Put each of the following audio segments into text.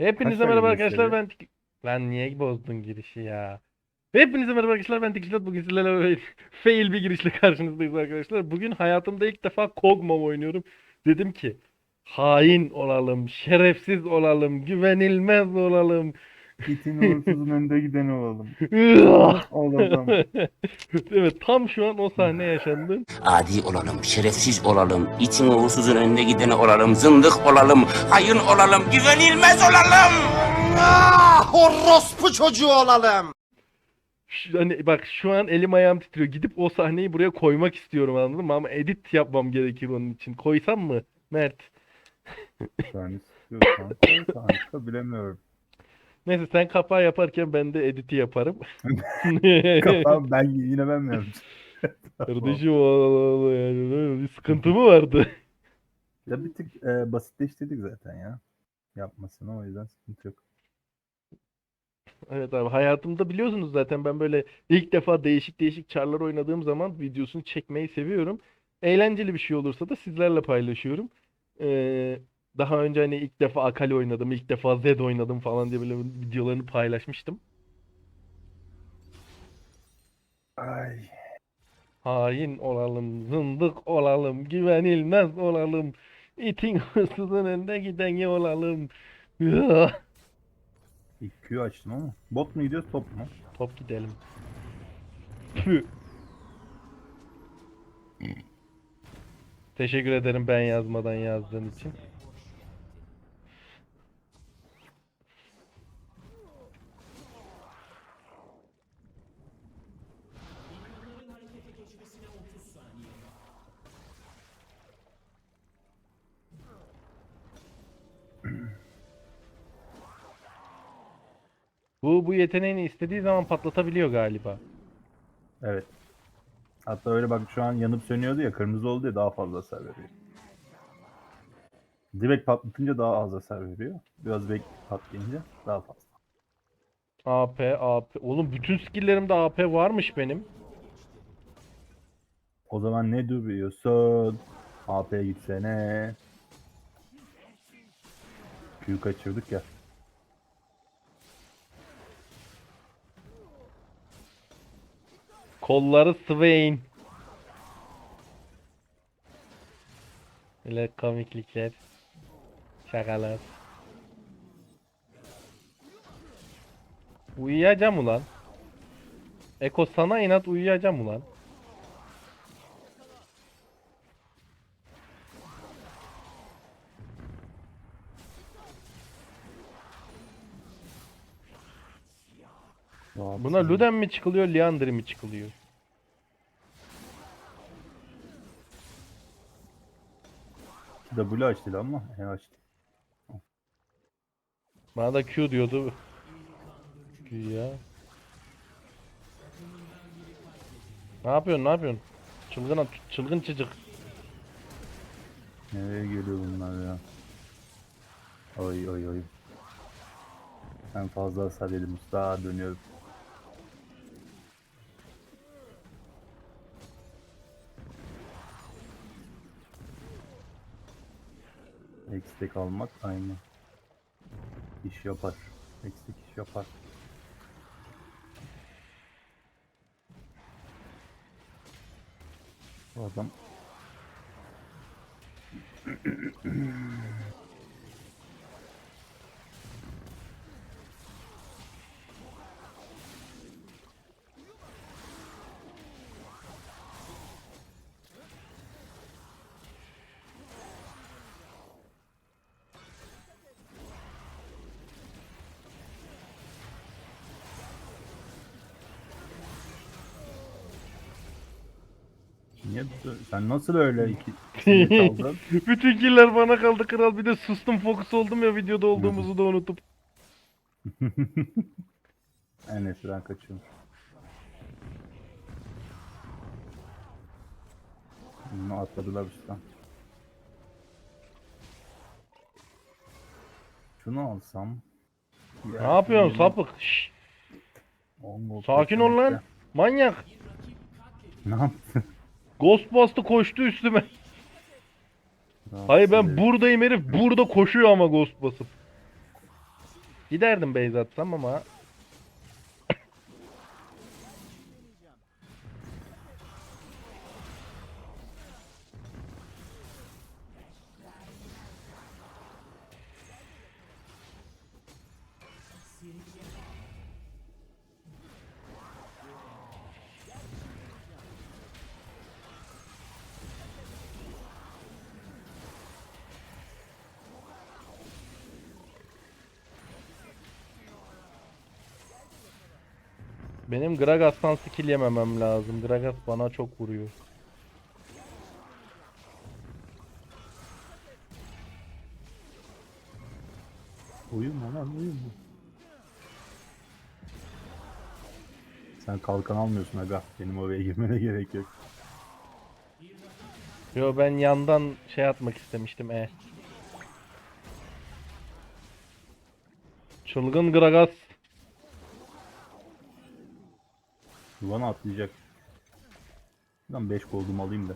Hepinize Kaç merhaba tane arkadaşlar ben Tik- Lan niye bozdun girişi ya? Hepinize merhaba arkadaşlar ben Tikişlat bugün sizlerle böyle fail bir girişle karşınızdayız arkadaşlar. Bugün hayatımda ilk defa Kog'Maw oynuyorum. Dedim ki hain olalım, şerefsiz olalım, güvenilmez olalım. İtin uğursuzun önde gideni olalım. Olalım. evet tam şu an o sahne yaşandı. Adi olalım, şerefsiz olalım, için uğursuzun önünde gideni olalım, zındık olalım, hayın olalım, güvenilmez olalım. Ah, orospu çocuğu olalım. Şu- Hani bak şu an elim ayağım titriyor. Gidip o sahneyi buraya koymak istiyorum anladın mı? Ama edit yapmam gerekir onun için. Koysam mı? Mert. Yani istiyorsan koy kanka bilemiyorum. Neyse sen kapağı yaparken ben de editi yaparım. Kapan ben yine ben mi yapacağım? Kardeşim Allah Allah yani böyle bir sıkıntı mı vardı? Ya bir tık e, basitleştirdik zaten ya. Yapmasını o yüzden sıkıntı yok. Evet abi hayatımda biliyorsunuz zaten ben böyle ilk defa değişik değişik çarlar oynadığım zaman videosunu çekmeyi seviyorum. Eğlenceli bir şey olursa da sizlerle paylaşıyorum. Ee, daha önce hani ilk defa Akali oynadım, ilk defa Zed oynadım falan diye böyle videolarını paylaşmıştım. Ay. Hain olalım, zındık olalım, güvenilmez olalım, itin hırsızın önünde gideni olalım. Hıah! İlk Q açtım ama. Bot mu gidiyoruz top mu? Top gidelim. Tüh. Teşekkür ederim ben yazmadan yazdığın için. Bu bu yeteneğini istediği zaman patlatabiliyor galiba. Evet. Hatta öyle bak şu an yanıp sönüyordu ya kırmızı oldu ya daha fazla hasar veriyor. Direkt patlatınca daha az hasar veriyor. Biraz bek patlayınca daha fazla. AP, AP. Oğlum bütün skill'lerimde AP varmış benim. O zaman ne duruyorsun? AP'ye gitsene. Q kaçırdık ya. Kolları Swain. Böyle komiklikler. Şakalar. Uyuyacağım ulan. Eko sana inat uyuyacağım ulan. Buna Luden mi çıkılıyor, Liandry mi çıkılıyor? W açtı ama E açtı. Bana da Q diyordu. Q ya. Ne yapıyorsun? Ne yapıyorsun? Çılgın çılgın çocuk. Nereye geliyor bunlar ya? Oy oy oy. Ben fazla hasar yedim usta dönüyorum. Eksik almak aynı. İş yapar. Eksik iş yapar. Bu adam Niye sen nasıl öyle iki çaldın? Bütün killer bana kaldı kral. Bir de sustum fokus oldum ya videoda olduğumuzu da unutup. En ben kaçıyorum. Bunu atladılar üstten. Şunu alsam. Ne yapıyorsun sapık? Şşş, sakin ol lan. Manyak. Ne yaptın? Ghostbust'ı koştu üstüme. Hayır ben buradayım herif burada koşuyor ama Ghost basıp. Giderdim base atsam ama benim Gragas'tan skill yememem lazım. Gragas bana çok vuruyor. Uyuma lan uyuma. Sen kalkan almıyorsun aga. Benim oraya girmene gerek yok. Yo ben yandan şey atmak istemiştim e. Çılgın Gragas. Yuvana atlayacak. Lan 5 goldumu alayım da.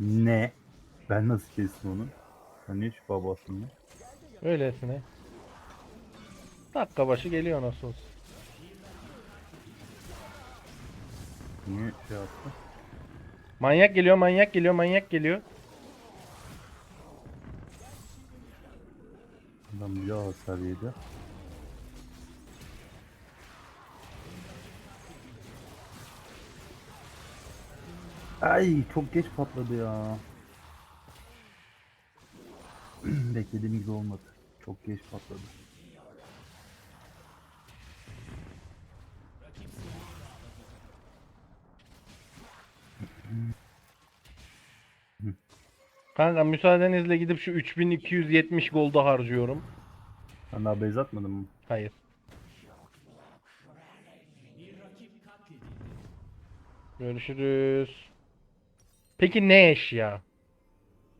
Ne? Ben nasıl kestim onu? Sen niye şifa bastın ya? Öylesine. Dakika başı geliyor nasıl olsa. Niye şey yaptı? Manyak geliyor, manyak geliyor, manyak geliyor. Adam bir daha hasar yedi. Ay çok geç patladı ya. Beklediğim gibi olmadı. Çok geç patladı. Kanka müsaadenizle gidip şu 3270 golda harcıyorum. Sen daha base atmadın mı? Hayır. Görüşürüz. Peki ne eşya?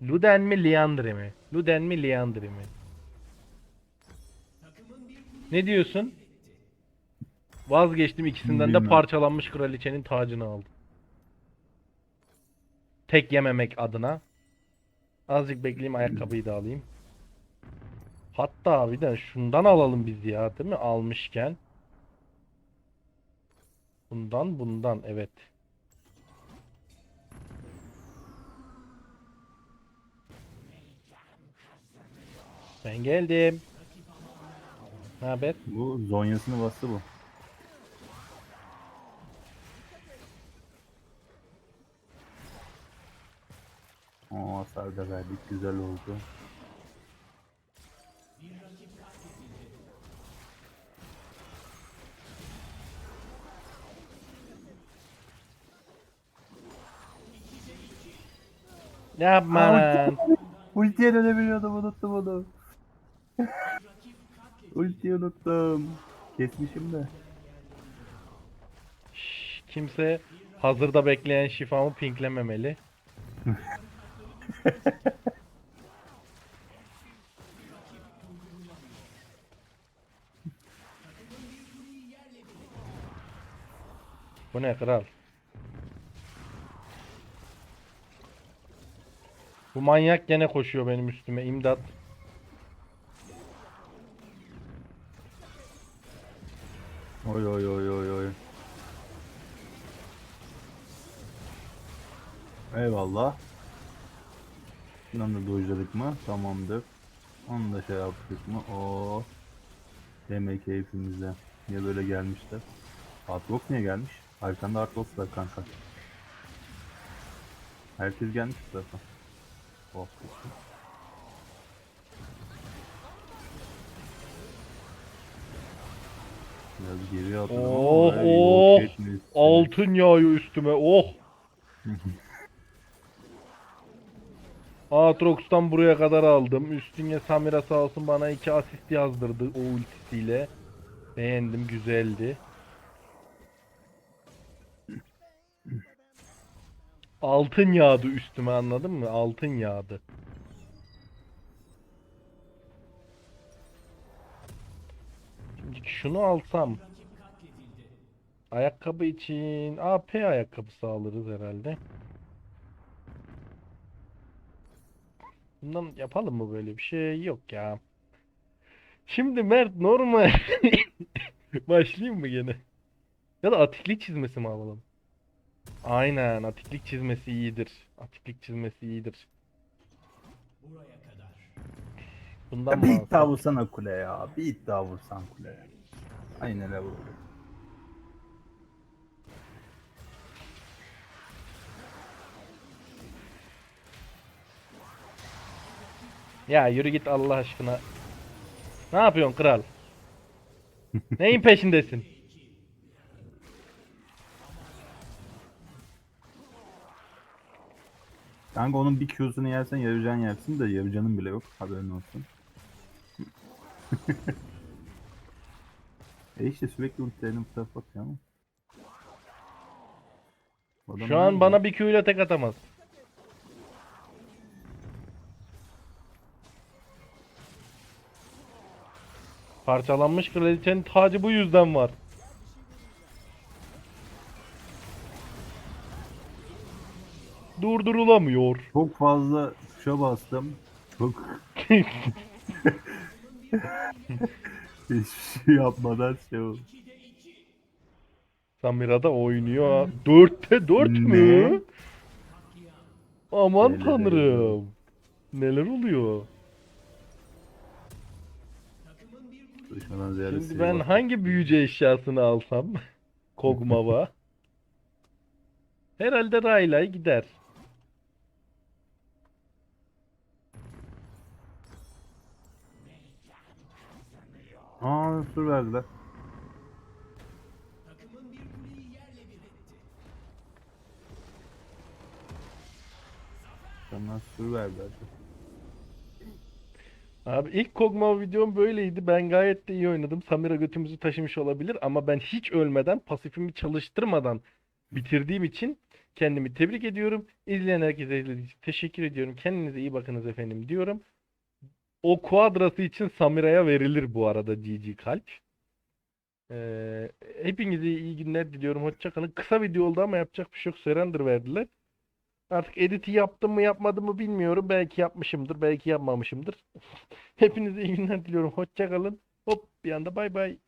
Luden mi Liandry mi? Luden mi Liandry mi? Ne diyorsun? Vazgeçtim ikisinden de parçalanmış kraliçenin tacını aldım. Tek yememek adına. Azıcık bekleyeyim ayakkabıyı da alayım. Hatta bir de şundan alalım biz ya değil mi? Almışken. Bundan bundan evet. Ben geldim. Ne haber? Bu zonyasını bastı bu. Aa hasar da verdik güzel oldu. Yapma lan. Ultiye dönebiliyordum unuttum onu. Ultiyi unuttum. Kesmişim de. Şş, Kimse hazırda bekleyen şifamı pinklememeli. Bu ne kral? Bu manyak gene koşuyor benim üstüme. İmdat. Oy oy oy oy oy. Eyvallah. Şundan da dojladık mı? Tamamdır. Onu da şey yaptık mı? Oo. Demek keyfimizde. Niye böyle gelmişler? Artbox niye gelmiş? Arkanda Artbox var kanka. Herkes gelmiş zaten. Oh, Biraz geriye atladım ama Oh, yok oh. Altın yağıyor üstüme. Oh. Aatrox'tan buraya kadar aldım. Üstüne Samira sağ olsun bana iki asist yazdırdı o ultisiyle. Beğendim, güzeldi. Altın yağdı üstüme anladın mı? Altın yağdı. Şunu alsam. Ayakkabı için AP ayakkabısı alırız herhalde. Bundan yapalım mı böyle bir şey? Yok ya. Şimdi Mert normal. Başlayayım mı gene? Ya da atiklik çizmesi mi alalım? Aynen atiklik çizmesi iyidir. Atiklik çizmesi iyidir. Bundan bir iddia vursana kule ya. Bir iddia vursan kuleye. Aynen vurdu. Ya yürü git Allah aşkına. Ne yapıyorsun kral? Neyin peşindesin? Kanka onun bir Q'sunu yersen yarıcan yersin de yarıcanın bile yok. Haberin olsun. e işte sürekli ultilerini bu tarafa atıyor ama. Adam Şu an bana bir Q ile tek atamaz. Parçalanmış kraliçenin tacı bu yüzden var. Durdurulamıyor. Çok fazla tuşa bastım. Çok hiçbir şey yapmadan şey oldu. Samira da oynuyor. Dörtte dört mü? Aman Neler tanrım. Neler oluyor? Şimdi ben hangi büyücü eşyasını alsam? Kog'Mawa. Herhalde Raylay gider. Aa sur verdiler. Sana sur verdiler. Abi ilk Kog'Maw videom böyleydi. Ben gayet de iyi oynadım. Samira götümüzü taşımış olabilir ama ben hiç ölmeden, pasifimi çalıştırmadan bitirdiğim için kendimi tebrik ediyorum. İzleyen herkese teşekkür ediyorum. Kendinize iyi bakınız efendim diyorum. O kuadrası için Samira'ya verilir bu arada GG kalp. Ee, hepinize iyi günler diliyorum. Hoşça kalın. Kısa video oldu ama yapacak bir şey yok. Surrender verdiler. Artık editi yaptım mı yapmadım mı bilmiyorum. Belki yapmışımdır, belki yapmamışımdır. Hepinize iyi günler diliyorum. Hoşça kalın. Hop bir anda bay bay.